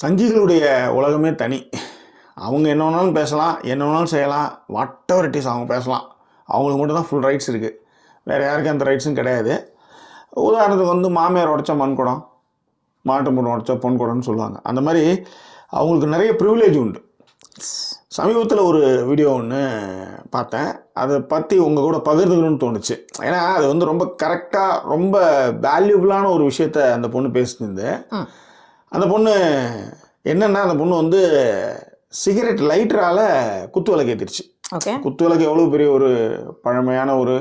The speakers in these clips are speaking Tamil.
சங்கிகளுடைய உலகமே தனி. அவங்க என்ன வேணாலும் பேசலாம் என்ன வேணாலும் செய்யலாம் வாட் எவர் இட் இஸ் அவங்க பேசலாம். அவங்களுக்கு மட்டும் தான் ஃபுல் ரைட்ஸ் இருக்குது வேறு யாருக்கும் அந்த ரைட்ஸும் கிடையாது. உதாரணத்துக்கு வந்து மாமியார் உடச்ச மண் குடம் மாட்டு முடம் உடச்ச பொன் குடம்னு சொல்லுவாங்க. அந்த மாதிரி அவங்களுக்கு நிறைய ப்ரிவிலேஜ் உண்டு. சமீபத்தில் ஒரு வீடியோ ஒன்று பார்த்தேன். அதை பற்றி உங்கள் கூட பகிர்ந்துக்கணும்னு தோணுச்சு. ஏன்னா அது வந்து ரொம்ப கரெக்டாக ரொம்ப வேல்யூபிளான ஒரு விஷயத்த அந்த பொண்ணு பேசிட்டு அந்த பொண்ணு என்னன்னா அந்த பொண்ணு வந்து சிகரெட் லைட்டரால் குத்து விளக்கு ஏற்றிருச்சு குத்து விளக்கு எவ்வளோ பெரிய ஒரு பழமையான ஒரு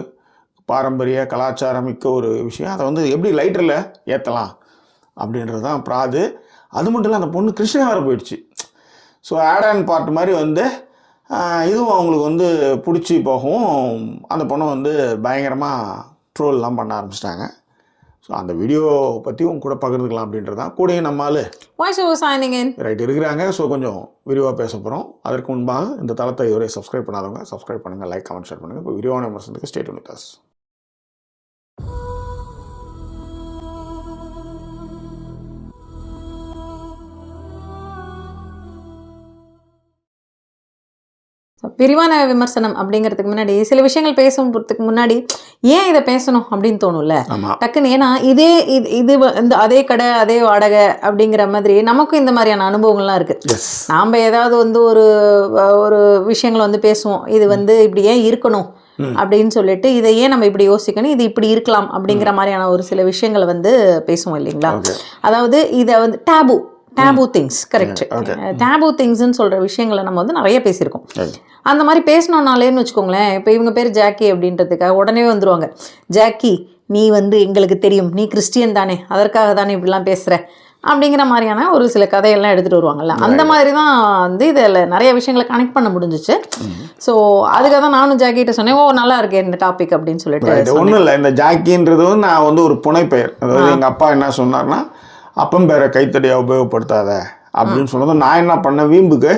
பாரம்பரிய கலாச்சாரம் மிக்க ஒரு விஷயம். அதை வந்து எப்படி லைட்டரில் ஏற்றலாம் அப்படின்றது தான் ப்ராது. அது மட்டும் இல்லை அந்த பொண்ணு கிருஷ்ணா வேறு போயிடுச்சு. ஸோ ஆட் அண்ட் பார்ட் மாதிரி வந்து இதுவும் அவங்களுக்கு வந்து பிடிச்சி போகவும் அந்த பொண்ணை வந்து பயங்கரமாக ட்ரோல்லாம் பண்ண ஆரம்பிச்சிட்டாங்க. ஸோ அந்த வீடியோ பற்றி உங்க கூட பகிர்ந்துக்கலாம் அப்படின்றது தான் கூடயே நம்மால் voice over shining in right இருக்கிறாங்க. ஸோ கொஞ்சம் விரிவாக பேச போகிறோம் அதற்கு முன்பாக இந்த தளத்தை இதுவரை சப்ஸ்கிரைப் பண்ணாதவங்க சப்ஸ்கிரைப் பண்ணுங்கள் லைக் கமெண்ட் ஷேர் பண்ணுங்கள் இப்போ விரிவான விமர்சனத்துக்கு ஸ்டேட் வித் அஸ் விரிவான விமர்சனம் அப்படிங்கிறதுக்கு முன்னாடி சில விஷயங்கள் பேசுறதுக்கு முன்னாடி ஏன் இதை பேசணும் அப்படின்னு தோணும்ல? டக்குன்னு ஏன்னா இதே இது இது இந்த அதே கடை அதே வாடகை அப்படிங்கிற மாதிரி நமக்கும் இந்த மாதிரியான அனுபவங்கள்லாம் இருக்குது எஸ் நாம் ஏதாவது வந்து ஒரு ஒரு விஷயங்கள் வந்து பேசுவோம். இது வந்து இப்படி ஏன் இருக்கணும். அப்படின்னு சொல்லிட்டு இதை ஏன் நம்ம இப்படி யோசிக்கணும்? இது இப்படி இருக்கலாம் அப்படிங்கிற மாதிரியான ஒரு சில விஷயங்களை வந்து பேசுவோம் இல்லைங்களா? அதாவது இதை வந்து taboo. Taboo things correct. Taboo திங்ஸ்ன்னு சொல்கிற விஷயங்களை நம்ம வந்து நிறைய பேசியிருக்கோம். அந்த மாதிரி பேசணுன்னாலேன்னு வச்சுக்கோங்களேன் இப்போ இவங்க பேர் ஜாக்கி அப்படின்றதுக்காக உடனே வந்துருவாங்க. ஜாக்கி நீ வந்து எங்களுக்கு தெரியும். நீ கிறிஸ்டியன் தானே அதற்காக தானே இப்படிலாம் பேசுகிற அப்படிங்கிற மாதிரியான ஒரு சில கதையெல்லாம் எடுத்துகிட்டு வருவாங்கல்ல. அந்த மாதிரி தான் வந்து இதில் நிறைய விஷயங்களை கனெக்ட் பண்ண முடிஞ்சிச்சு. ஸோ அதுக்காக தான் நானும் ஜாக்கிட்ட சொன்னேன் ஓ நல்லா இருக்கே இந்த டாபிக் அப்படின்னு சொல்லிட்டு ஒன்றும் இல்லை இந்த ஜாக்கின்றது வந்து நான் வந்து ஒரு புனைப்பெயர். அதாவது எங்கள் அப்பா என்ன சொன்னார்னா அப்பம் பேரை கைத்தடியாக உபயோகப்படுத்தாத அப்படின்னு சொன்னதும் நான் என்ன பண்ணேன் வீம்புக்கு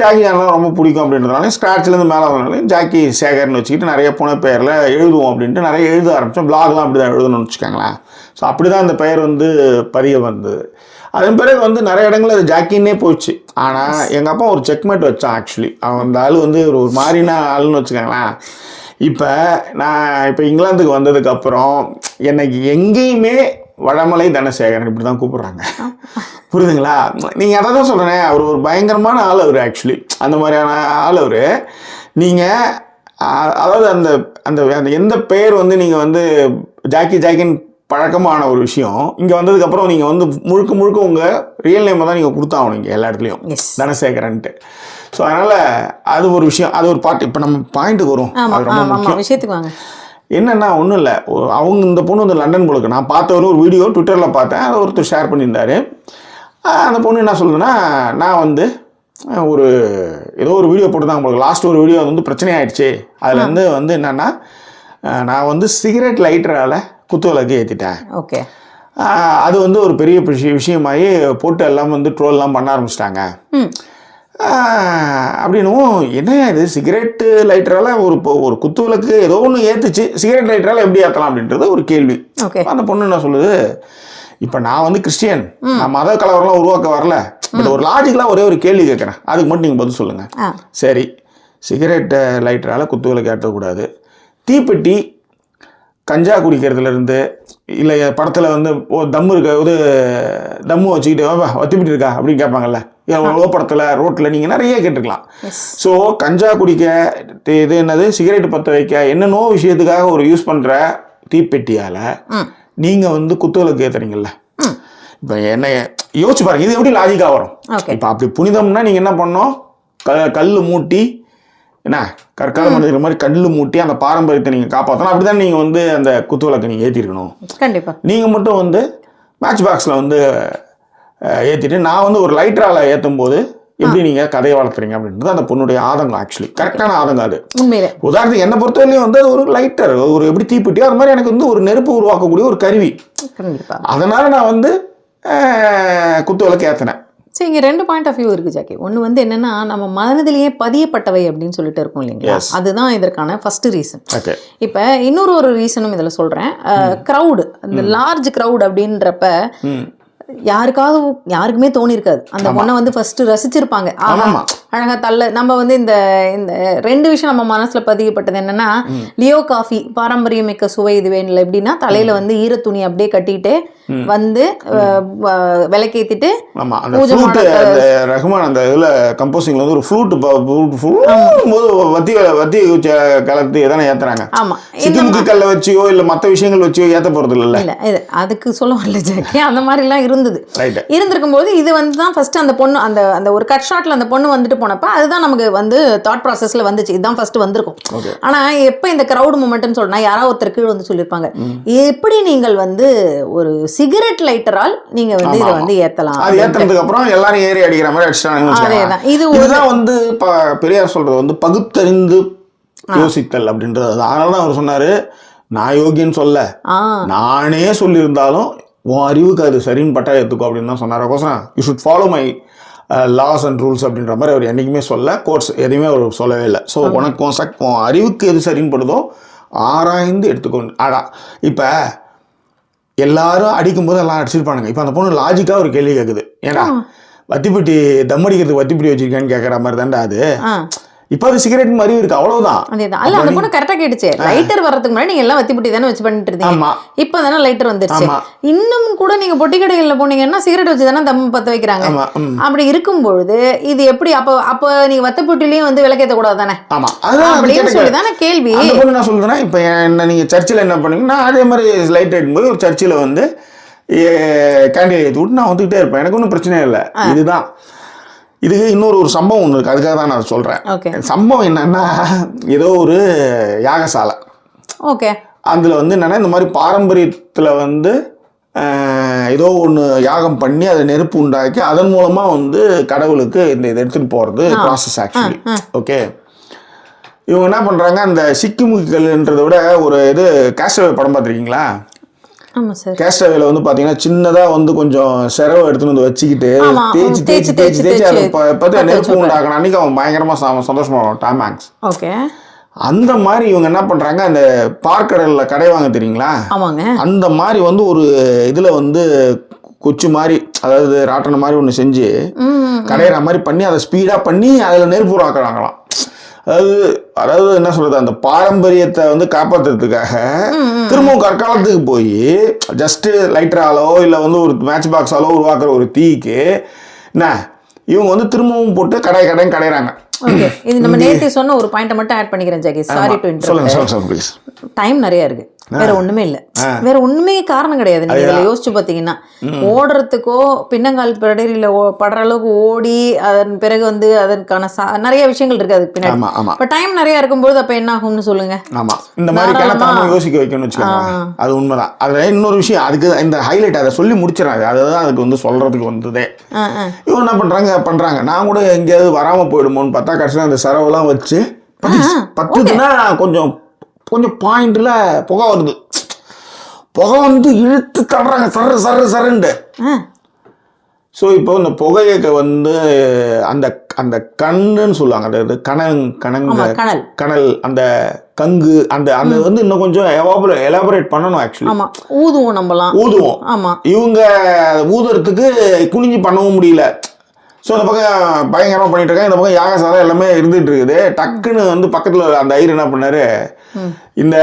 ஜாக்கி சேனலாம் ரொம்ப பிடிக்கும் அப்படின்றதுனால ஸ்க்ராட்ச்லேருந்து மேலே வந்தனால ஜாக்கி சேகர்னு வச்சுக்கிட்டு நிறைய புனை பெயரில் எழுதுவோம் அப்படின்ட்டு நிறைய எழுத ஆரம்பித்தோம் பிளாக்லாம் அப்படி தான் எழுதணும்னு வச்சுக்கோங்களேன். ஸோ அப்படி தான் அந்த பெயர் வந்து பதிய வந்தது. அதன் பிறகு வந்து நிறைய இடங்கள்ல அது ஜாக்கின்னே போச்சு. ஆனால் எங்கள் அப்பா ஒரு செக்மேட் வச்சான் ஆக்சுவலி அவன் அந்த ஆள் வந்து ஒரு ஒரு மாதிரினா ஆளுன்னு வச்சுக்கோங்களேன். இப்போ நான் இப்போ இங்கிலாந்துக்கு வந்ததுக்கப்புறம் எனக்கு எங்கேயுமே வடமலை தனசேகரன் இப்படி தான் கூப்பிடுறாங்க புரியுதுங்களா? நீங்கள் அதை தான் சொல்கிறேன் அவர் ஒரு பயங்கரமான ஆள் அவர் ஆக்சுவலி அந்த மாதிரியான ஆள் அவர் நீங்கள் அதாவது அந்த அந்த அந்த எந்த பெயர் வந்து நீங்கள் வந்து ஜாக்கி ஜாக்கின் பழக்கமான ஒரு விஷயம் இங்கே வந்ததுக்கப்புறம் நீங்கள் வந்து முழுக்க முழுக்க உங்கள் ரியல் நேமை தான் நீங்கள் கொடுத்தாகணும் இங்கே எல்லா இடத்துலையும். தனசேகரன்ட்டு. ஸோ அதனால் அது ஒரு விஷயம் அது ஒரு பாட்டு இப்போ நம்ம பாயிண்ட்டுக்கு வரும். அது ரொம்ப முக்கியம். விஷயத்துக்கு வாங்க. என்னன்னா ஒன்றும் இல்லை. அவங்க இந்த பொண்ணு வந்து லண்டன் போலுக்கு. நான் பார்த்த ஒரு வீடியோ ட்விட்டரில் பார்த்தேன். அதை ஒருத்தர் ஷேர் பண்ணியிருந்தாரு. அந்த பொண்ணு என்ன சொல்லுதுன்னா நான் வந்து ஒரு ஏதோ ஒரு வீடியோ போட்டுருந்தாங்க உங்களுக்கு லாஸ்ட் ஒரு வீடியோ வந்து பிரச்சனை ஆயிடுச்சு அதில் வந்து வந்து என்னென்னா நான் வந்து சிகரெட் லைட்டரால் குத்து விளக்கு ஏற்றிட்டேன் ஓகே. அது வந்து ஒரு பெரிய விஷய விஷயமாயி போட்டு எல்லாம் வந்து ட்ரோல்லாம் பண்ண ஆரம்பிச்சிட்டாங்க. அப்படின்னும். என்ன இது? சிகரெட்டு லைட்டரால் ஒரு ஒரு குத்து விளக்கு ஏதோ ஒன்று ஏற்றுச்சு சிகரெட் லைட்டரால் எப்படி ஏற்றலாம் அப்படின்றது ஒரு கேள்வி. அந்த பொண்ணு என்ன சொல்லுது? இப்போ நான் வந்து கிறிஸ்டியன். நான் மத கலவரம்லாம் உருவாக்க வரல. பட் ஒரு லாஜிக்கலாக ஒரே ஒரு கேள்வி கேட்குறேன் அதுக்கு மட்டும் நீங்கள் பதில் சொல்லுங்கள் சரி. சிகரெட் லைட்டரால் குத்து விளக்கு ஏற்றக்கூடாது தீப்பெட்டி கஞ்சா குடிக்கிறதுலேருந்து இல்லை படத்தில் வந்து ஓ தம்மு இருக்க ஒரு தம்மு வச்சுக்கிட்டு "வா, வத்திப்பிட்டு இருக்கா? அப்படின்னு கேட்பாங்கல்ல. எவ்வளோ படத்தில் ரோட்டில் நீங்கள் நிறைய கேட்டிருக்கலாம். ஸோ கஞ்சா குடிக்க இது என்னது? சிகரெட் பற்ற வைக்க என்னென்னோ விஷயத்துக்காக ஒரு யூஸ் பண்ணுற தீப்பெட்டியால் நீங்கள் வந்து குத்துவிளக்கு ஏற்றுறீங்கல்ல இப்போ என்ன யோசிச்சு பாருங்க இது எப்படி லாஜிக்காக வரும்? இப்போ அப்படி புனிதம்னா நீங்கள் என்ன பண்ணணும்? க கல் மூட்டி என்ன? கற்கால மனிதர்கள் மாதிரி கல் மூட்டி அந்த பாரம்பரியத்தை நீங்கள் காப்பாற்றணும் அப்படி தான் நீங்கள் வந்து அந்த குத்துவிளக்கு நீங்கள் ஏற்றிருக்கணும் கண்டிப்பாக நீங்கள் மட்டும் வந்து மேட்ச் பாக்ஸில் வந்து ஏற்றிட்டு நான் வந்து ஒரு லைட்டரால் ஏற்றும் போது எப்படி நீங்கள் கதையை வளர்த்துறீங்க அப்படின்றது அந்த பொண்ணுடைய ஆதங்கம் ஆக்சுவலி கரெக்டான ஆதங்கம் அது. உண்மையிலே. உதாரணத்துக்கு என்னை பொறுத்தவரையிலும் வந்து அது ஒரு லைட்டர் ஒரு எப்படி தீப்பெட்டியோ அது மாதிரி எனக்கு வந்து ஒரு நெருப்பு உருவாக்கக்கூடிய ஒரு கருவி. அதனால் நான் வந்து குத்து விளக்கு ஏற்றினேன் சரி இங்கே ரெண்டு பாயிண்ட் ஆஃப் வியூ இருக்குது ஜாக்கி. ஒன்று வந்து என்னன்னா நம்ம மனதிலேயே பதியப்பட்டவை அப்படின்னு சொல்லிட்டு இருக்கோம் இல்லைங்களா. அதுதான் இதற்கான ஃபர்ஸ்ட் ரீசன் இப்போ இன்னொரு ஒரு ரீசனும் இதில் சொல்கிறேன் க்ரௌடு அந்த லார்ஜ் க்ரௌட் அப்படின்றப்ப யாருக்காவது யாருக்குமே தோணி இருக்காது அந்த பொண்ணை வந்து ஃபர்ஸ்ட் ரசிச்சிருப்பாங்க. ஆமா. அழகா தள்ள நம்ம வந்து இந்த இந்த ரெண்டு விஷயம் நம்ம மனசுல பதியப்பட்டது என்னன்னா லியோ காஃபி பாரம்பரியமிக்க சுவை இது வேணும்ல எப்படின்னா தலையில வந்து ஈர துணி அப்படியே கட்டிட்டு வந்து விளக்கேத்திட்டு ஆமா அந்த ரஹ்மான் இதுல கம்போசிங்ல வந்து ஒரு ஃப்ளூட் போது வத்தி வத்தி கலத்து எதானே ஏத்துறாங்க. ஆமா. சிக்கிமுக்கி கல்ல வச்சியோ இல்ல மத்த விஷயங்கள் வச்சியோ ஏத்த போறது இல்ல. இல்ல இது அதுக்கு சொல்ல வரல ஜாக்கி. அந்த மாதிரிலாம் இருந்தது. இருந்திருக்கும் போது இது வந்து தான் ஃபர்ஸ்ட் அந்த பொண்ணு அந்த அந்த ஒரு கட் ஷாட்ல அந்த பொண்ணு வந்துட்டு போனப்ப அதுதான் நமக்கு வந்து தாட் ப்ராசஸ்ல வந்துச்சு. இதுதான் ஃபர்ஸ்ட் வந்திருக்கும். ஆனா எப்ப இந்த கிரவுட் மூமெண்ட்னு சொன்னா யாராவது ஒருத்தர் கீழ் வந்து சொல்லியிருப்பாங்க. எப்படி நீங்கள் வந்து ஒரு சிகரெட் லைட்டரால் நீங்க வந்து இதை. வந்து ஏத்தலாம் அது ஏத்துனதுக்கு அப்புறம் எல்லாரும் ஏறி அடிக்கிற மாதிரி. அதேதான். இது இதுதான் வந்து பெரியார் சொல்றது வந்து பகுத்தறிந்து யோசித்தல் அப்படின்றது. தான். அதனால தான் அவர் சொன்னாரு நான் யோகின்னு சொல்ல. நானே சொல்லியிருந்தாலும் உன் அறிவுக்கு அது சரின்னு பட்டா எடுத்துக்கோ அப்படின்னு தான் சொன்னார். கோசம் you should follow my laws and rules அப்படின்ற மாதிரி அவர் என்றைக்குமே சொல்ல கோர்ஸ் எதையுமே அவர் சொல்லவே இல்லை. ஸோ உனக்கு உன் சக் அறிவுக்கு எது சரின்னு படுதோ ஆராய்ந்து எடுத்துக்கோ ஆடா இப்போ எல்லாரும் அடிக்கும்போது எல்லாம் அடிச்சிருப்பானுங்க. இப்போ அந்த பொண்ணு லாஜிக்காக ஒரு கேள்வி கேட்குது ஏன்னா வத்திப்பட்டி தம் அடிக்கிறதுக்கு வத்திப்பட்டி வச்சிருக்கேன்னு கேட்குற மாதிரி தான்டா அது இப்போ அது சிகரெட் மாதிரி இருக்கு அவ்வளவுதான். அதேதான். அல்ல அந்த பொண்ணு கரெக்டா கேட்டுச்சு. லைட்டர் வர்றதுக்கு முன்னாடி நீங்க எல்லாம் வத்தி புட்டி தானே வச்சு பண்ணிட்டு இருந்தீங்க. இப்போ தானே லைட்டர் வந்துருச்சு. இன்னும் கூட நீங்க பொட்டி கடைகள்ல போனீங்கன்னா சிகரெட் வச்சு தானே தம் பத்த வைக்கிறாங்க. அப்படி இருக்கும் பொழுது இது எப்படி அப்ப அப்ப நீங்க வத்த பொட்டிலையும் வந்து விளக்கேத்த கூடாது தானே? ஆமா. அப்படின்னு சொல்லி தானே கேள்வி. என்ன சொல்லுதுன்னா இப்போ என்ன நீங்கள் சர்ச்சில் என்ன பண்ணுவீங்கன்னா அதே மாதிரி லைட் எடுக்கும்போது ஒரு சர்ச்சில் வந்து கேண்டில் ஏற்றி விட்டு நான் வந்துக்கிட்டே இருப்பேன். எனக்கு ஒன்றும் பிரச்சனை இல்லை. இதுதான். இதுக்கு இன்னொரு ஒரு சம்பவம் ஒன்று இருக்குது அதுக்காக தான் நான் சொல்கிறேன் சம்பவம் என்னன்னா ஏதோ ஒரு யாகசாலை. ஓகே. அதில் வந்து என்னென்னா இந்த மாதிரி பாரம்பரியத்தில் வந்து ஏதோ ஒன்று யாகம் பண்ணி அதை நெருப்பு உண்டாக்கி அதன் மூலமாக வந்து கடவுளுக்கு இந்த இதை எடுத்துகிட்டு போகிறது ப்ராசஸ் ஆக்சுவலி ஓகே. இவங்க என்ன பண்ணுறாங்க அந்த சிக்கிமுக்கிகள்ன்றதை விட ஒரு இது கேஸ்டவே படம் பார்த்துருக்கீங்களா? கேஸ்டவேல வந்து பார்த்தீங்கன்னா சின்னதாக வந்து கொஞ்சம் செரவை எடுத்துன்னு வந்து வச்சுக்கிட்டு தேய்ச்சி தேய்ச்சி தேய்ச்சி, தேய்ச்சி அதை பார்த்து நெருப்பு உண்டாக்கணும் அன்றைக்கி அவன் பயங்கரமாக சந்தோஷமாக வரும் டாம் ஹாங்க்ஸ் ஓகே. அந்த மாதிரி இவங்க என்ன பண்ணுறாங்க அந்த பார்க்கடலில் கடை வாங்க தெரியுங்களா? அந்த மாதிரி வந்து ஒரு இதில் வந்து கொச்சு மாதிரி அதாவது ராட்டனை மாதிரி ஒன்று செஞ்சு கடையிற மாதிரி பண்ணி அதை ஸ்பீடாக பண்ணி அதில் நெருப்பு உருவாக்குறாங்களாம். அதாவது அதாவது என்ன சொல்றது அந்த பாரம்பரியத்தை வந்து காப்பாற்றுறதுக்காக திரும்பவும் கற்காலத்துக்கு போய் ஜஸ்ட்டு லைட்டராலோ இல்லை வந்து ஒரு மேட்ச் பாக்ஸாலோ உருவாக்குற ஒரு தீக்கு என்ன இவங்க வந்து திரும்பவும் போட்டு கடை கடைன்னு கடையிறாங்க. ஓகே இது நம்ம நேத்து சொன்ன ஒரு பாயிண்ட்டை மட்டும் ஆட் பண்ணிக்கிறேன் ஜாகி சாரி டு சொல்லுங்க சொல்லுங்க சொல்லுங்க ப்ளீஸ் டைம் நிறைய இருக்கு. வேற ஒண்ணுமே இல்ல. வேற ஒண்ணுமே காரணம் கிடையாது. நீங்க இதுல யோசிச்சு பாத்தீங்கன்னா ஓடுறதுக்கோ பின்னங்கால் பிடரியில படுற அளவுக்கு ஓடி அதன் பிறகு வந்து அதற்கான நிறைய விஷயங்கள் இருக்கு அதுக்கு பின்னாடி இப்ப டைம் நிறைய இருக்கும்போது அப்ப என்ன ஆகும்னு சொல்லுங்க. ஆமா. இந்த மாதிரி யோசிக்க வைக்கணும்னு வச்சுக்கோங்க. அது உண்மைதான். அதுல இன்னொரு விஷயம் அதுக்கு இந்த ஹைலைட் அதை சொல்லி முடிச்சிடறாங்க. அதுதான் அதுக்கு வந்து சொல்றதுக்கு வந்ததே. இவங்க என்ன பண்றாங்க? பண்றாங்க. நான் கூட எங்கேயாவது வராம போயிடுமோன்னு பார்த்தா கடைசியில் அந்த செலவெல்லாம் வச்சு பத்துச்சு. பத்துதுன்னா கொஞ்சம் கொஞ்சம் பாயிண்ட்ல புகை வருது. புகை வந்து இழுத்து தள்ளுறாங்க சர்ரு சர்ரு சருண்டு ஸோ இப்போ இந்த புகையை வந்து அந்த அந்த கண்ணுன்னு சொல்லுவாங்க. அதாவது கணங் கணங்க கனல். அந்த கங்கு அந்த அந்த வந்து இன்னும் கொஞ்சம் எவாபரேட் எலாபரேட் பண்ணணும் ஆக்சுவலி ஆமா ஊதுவோம் நம்பலாம் ஊதுவோம். ஆமா. இவங்க ஊதுறதுக்கு குனிஞ்சு பண்ணவும் முடியல. ஸோ இந்த பக்கம் பயங்கரமாக பண்ணிட்டு இருக்காங்க. இந்த பக்கம் யாகசாலை எல்லாமே இருந்துட்டு இருக்குது. டக்குன்னு வந்து பக்கத்தில் அந்த ஐயர் என்ன பண்ணாரு. இந்த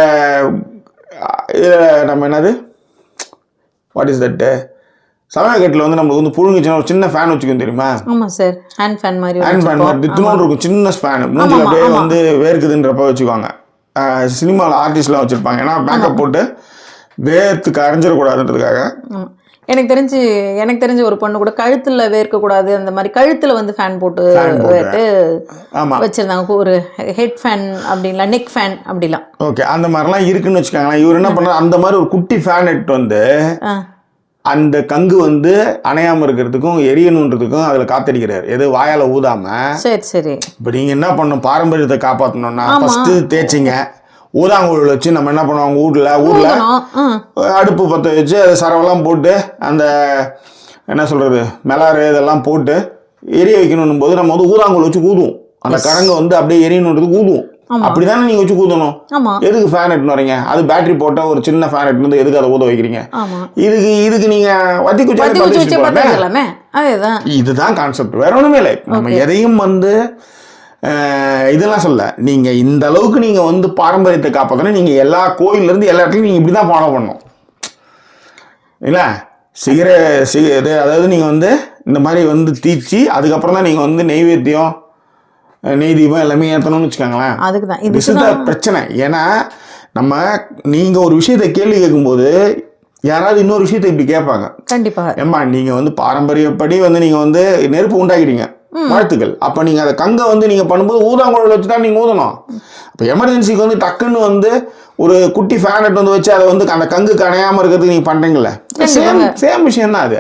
இதில் நம்ம என்னது? வாட் இஸ் தட்டு சமையல்கட்டில் வந்து நம்மளுக்கு வந்து புழுங்குச்சுன்னா ஒரு சின்ன ஃபேன் வச்சுக்கணும் தெரியுமா? ஆமா சார் ஹேண்ட் ஃபேன் மாதிரி ஹேண்ட் ஃபேன். மாதிரி திட்டுனோடு இருக்கும். சின்ன ஃபேன் மூஞ்சில் அப்படியே. வந்து வேர்க்குதுன்றப்ப வச்சுக்குவாங்க சினிமாவில் ஆர்டிஸ்ட்லாம் வச்சுருப்பாங்க. ஏன்னா மேக்கப் போட்டு வேர்த்துக்கு அரைஞ்சிடக்கூடாதுன்றதுக்காக ஆமா. எனக்கு தெரிஞ்சு எனக்கு தெரிஞ்ச ஒரு பொண்ணு கூட கழுத்துல வேர்க்க கூடாது அந்த மாதிரி கழுத்துல வந்து ஃபேன் போட்டு வச்சிருந்தாங்க. ஒரு ஹெட் ஃபேன் அப்படிலாம் நெக் ஃபேன் அப்படிலாம். ஓகே அந்த மாதிரிலாம் இருக்குன்னு வச்சுக்கோங்களேன். இவர் என்ன பண்ணார் அந்த மாதிரி ஒரு குட்டி ஃபேன் எடுத்து வந்து அந்த கங்கு வந்து அணையாமல் இருக்கிறதுக்கும் எரியணுன்றதுக்கும் அதில் காத்தடிக்கிறார். எது வாயால் ஊதாமல் சரி சரி. இப்போ நீங்கள் என்ன பண்ணணும்? பாரம்பரியத்தை காப்பாற்றணும்னா ஃபஸ்ட்டு தேய்ச்சிங்க. ஊதாங்குழல் வச்சு நம்ம என்ன பண்ணுவோம்? வீட்டில் ஊரில் அடுப்பு பற்ற வச்சு அது சரவெல்லாம் போட்டு அந்த என்ன சொல்கிறது மிளாறு இதெல்லாம் போட்டு எரிய வைக்கணும் போது நம்ம வந்து ஊதாங்குழல் வச்சு ஊதுவோம். அந்த கரங்க வந்து அப்படியே எரியணுன்றதுக்கு ஊதுவோம். அப்படிதானே நீங்க வச்சு ஊதணும்? எதுக்கு ஃபேன் எடுத்துன்னு வரீங்க? அது பேட்டரி போட்டா ஒரு சின்ன ஃபேன் வந்து எதுக்கு அதை ஊத வைக்கிறீங்க? இதுக்கு இதுக்கு நீங்க வத்தி குச்சி இதுதான் கான்செப்ட் வேற ஒண்ணுமே இல்லை. நம்ம எதையும் வந்து இதெல்லாம் சொல்ல. நீங்க இந்த அளவுக்கு நீங்க வந்து பாரம்பரியத்தை காப்பாத்தணும். நீங்க எல்லா கோயில்ல இருந்து எல்லா இடத்துலையும் நீங்க இப்படி தான் ஃபாலோ பண்ணணும். இல்ல? சிகர சி இது அதாவது நீங்க வந்து இந்த மாதிரி வந்து தீச்சி அதுக்கப்புறம் தான் நீங்க வந்து நெய்வேத்தியம் நெய் தீபம் எல்லாமே ஏற்றணும்னு வச்சுக்கோங்களேன். அதுக்கு தான். திஸ் இதுக்கு இஸ் த பிரச்சனை. ஏன்னா நம்ம நீங்க ஒரு விஷயத்தை கேள்வி கேட்கும்போது யாராவது இன்னொரு விஷயத்தை இப்படி கேட்பாங்க. கண்டிப்பாக ஏம்மா நீங்க வந்து பாரம்பரியப்படி வந்து நீங்க வந்து நெருப்பு உண்டாக்கிட்டீங்க. வாழ்த்துக்கள். அப்ப நீங்க அதை கங்கை வந்து நீங்க பண்ணும்போது ஊதாங்குழல் வச்சு தான் நீங்க ஊதணும். அப்ப எமர்ஜென்சிக்கு வந்து டக்குன்னு வந்து ஒரு குட்டி ஃபேன் எடுத்து வந்து வச்சு அதை வந்து அந்த கங்கு கணையாம இருக்கிறதுக்கு நீங்க பண்றீங்கல்ல? சேம் சேம் விஷயம் தான் அது.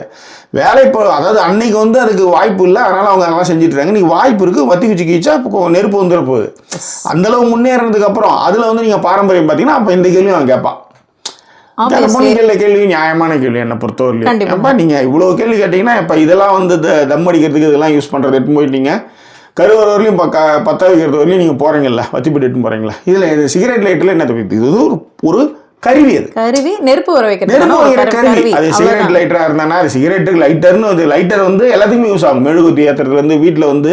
வேலை இப்போ அதாவது அன்னைக்கு வந்து அதுக்கு வாய்ப்பு இல்லை. அதனால அவங்க அதெல்லாம் செஞ்சுட்டு இருக்காங்க நீங்க வாய்ப்பு இருக்கு. வத்தி குச்சி கீச்சா இப்போ நெருப்பு வந்துட போகுது. அந்த அளவு முன்னேறினதுக்கு அப்புறம் அதுல வந்து நீங்க பாரம்பரியம் பார்த்தீங்கன்னா அப்ப இந்த கேள்வி அவன் கேட்பான் கேள்வி நியாயமான கேள்வி என்ன பொறுத்தவரையிலும் கண்டிப்பா. நீங்க இவ்வளவு கேள்வி கேட்டீங்கன்னா இப்ப இதெல்லாம் வந்து தம் அடிக்கிறதுக்கு இதெல்லாம் யூஸ் பண்றது எடுத்து போயிட்டீங்க. கருவறை வரலையும் இப்போ க வைக்கிறது வரலையும் நீங்க போறீங்கல்ல வத்திப்பட்டு எடுத்து போறீங்களா? இதுல இது சிகரெட் லைட்ல என்ன தப்பு இது ஒரு ஒரு கருவி அது. கருவி நெருப்பு வர வைக்கிறது நெருப்பு வைக்கிற கருவி. அது சிகரெட். லைட்டரா இருந்தானா அது சிகரெட்டு லைட்டர்னு அது லைட்டர் வந்து எல்லாத்துக்குமே யூஸ் ஆகும். மெழுகுத்தி ஏத்துறதுல இருந்து வீட்டில் வந்து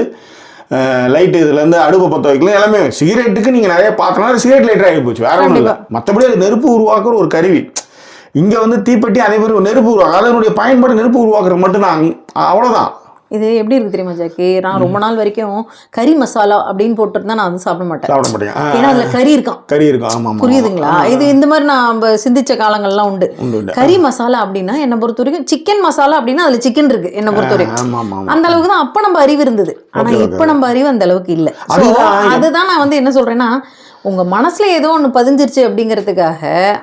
லைட் இதுல இருந்து அடுப்பு பற்ற வைக்கலாம் எல்லாமே சிகரெட்டுக்கு நீங்க நிறைய பார்த்தோம்னா சிகரெட் லைட்டர் ஆகி போச்சு. வேற ஒன்றும் இல்லை. மற்றபடி அது நெருப்பு உருவாக்குற ஒரு கருவி. இங்க வந்து தீப்பெட்டி அதே மாதிரி நெருப்பு உருவாக்கு அதனுடைய பயன்பாடு நெருப்பு உருவாக்குறது மட்டும்தான். அவ்வளவுதான். இது எப்படி இருக்கு தெரியுமா ஜாக்கி? நான் ரொம்ப நாள் வரைக்கும் கறி மசாலா அப்படின்னு போட்டுருந்தா நான் வந்து சாப்பிட மாட்டேன். சாப்பிட ஏன்னா அதுல கறி இருக்கான் கறி ஆமா புரியுதுங்களா? இது இந்த மாதிரி நான் சிந்திச்ச காலங்கள்லாம் உண்டு. கறி மசாலா அப்படின்னா என்னை பொறுத்த வரைக்கும் சிக்கன் மசாலா அப்படின்னா அதுல சிக்கன் இருக்கு என்னை பொறுத்த வரைக்கும். அந்த அளவுக்கு தான் அப்ப நம்ம அறிவு இருந்தது. ஆனா. இப்ப நம்ம அறிவு அந்த அளவுக்கு இல்ல. அதுதான் நான் வந்து என்ன சொல்றேன்னா உங்க மனசுல ஏதோ ஒண்ணு பதிஞ்சிருச்சு அப்படிங்கிறதுக்காக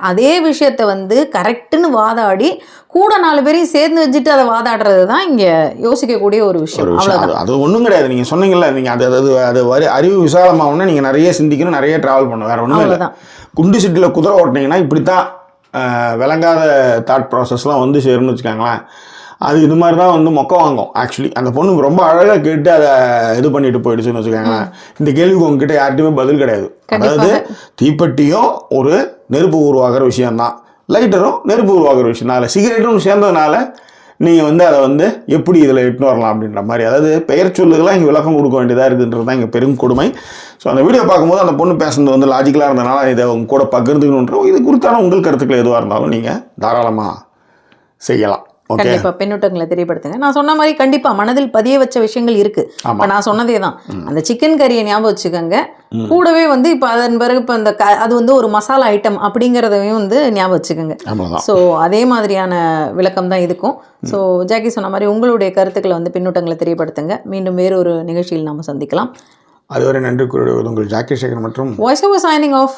அதே விஷயத்த வந்து கரெக்ட்னு வாதாடி கூட நாலு பேரையும் சேர்ந்து வச்சுட்டு அதை வாதாடுறது தான் இங்க யோசிக்கக்கூடிய ஒரு விஷயம். அது ஒன்றும் கிடையாது. நீங்கள் சொன்னீங்கல்ல நீங்கள் அது அது அது வரி அறிவு விசாலமாகணும்னா நீங்கள் நிறைய சிந்திக்கணும் நிறைய ட்ராவல் பண்ணணும். வேற ஒன்றுமே இல்லை. குண்டு சிட்டியில் குதிரை ஓட்டினீங்கன்னா இப்படி தான் விளங்காத தாட் ப்ராசஸ்லாம் வந்து சேரும்னு வச்சுக்கோங்களேன். அது இது மாதிரி தான் வந்து மொக்க வாங்கும் ஆக்சுவலி அந்த பொண்ணு ரொம்ப அழகாக கேட்டு அதை இது பண்ணிட்டு போயிடுச்சுன்னு வச்சுக்கோங்களேன். இந்த கேள்விக்கு உங்ககிட்ட யார்கிட்டயுமே பதில் கிடையாது. அதாவது தீப்பெட்டியும் ஒரு நெருப்பு உருவாக்குற விஷயம்தான் லைட்டரும் நெருப்பு உருவாக்குற விஷயம் அதில் சிகரெட்டும் சேர்ந்ததுனால நீங்கள் வந்து அதை வந்து எப்படி இதில் இட்டுன்னு வரலாம் அப்படின்ற மாதிரி. அதாவது பெயர் சொல்லுதெல்லாம் இங்கே விளக்கம் கொடுக்க வேண்டியதாக இருக்குன்றது தான் இங்கே பெரும் கொடுமை. ஸோ அந்த வீடியோ பார்க்கும்போது அந்த பொண்ணு பேசுனது வந்து லாஜிக்கலாக இருந்தனால இதை உங்க கூட பகிர்ந்துக்கணுன்ற இது குறித்தான உங்கள் கருத்துக்கள் எதுவாக இருந்தாலும் நீங்கள் தாராளமாக செய்யலாம். கண்டிப்பா பின்னூட்டங்களை தெரியப்படுத்துங்க. நான் சொன்ன மாதிரி கண்டிப்பா மனதில் பதிய வச்ச விஷயங்கள் இருக்கு. இப்ப நான் சொன்னதே தான். அந்த சிக்கன் கறியை ஞாபகம் வச்சுக்கோங்க. கூடவே வந்து இப்ப அதன் பிறகு இப்ப இந்த க- அது வந்து ஒரு மசாலா ஐட்டம் அப்படிங்கிறதையும் வந்து ஞாபகம் வச்சுக்கோங்க. ஸோ அதே மாதிரியான விளக்கம் தான் இதுக்கும். ஸோ ஜாக்கி சொன்ன மாதிரி உங்களுடைய கருத்துக்களை வந்து பின்னூட்டங்களை தெரியப்படுத்துங்க. மீண்டும் வேறு ஒரு நிகழ்ச்சியில் நாம சந்திக்கலாம். அதுவரை நன்றி கூறுவது உங்கள் ஜாக்கி சேகர் மற்றும் வாய்ஸ் ஓவர் சைனிங் ஆஃப்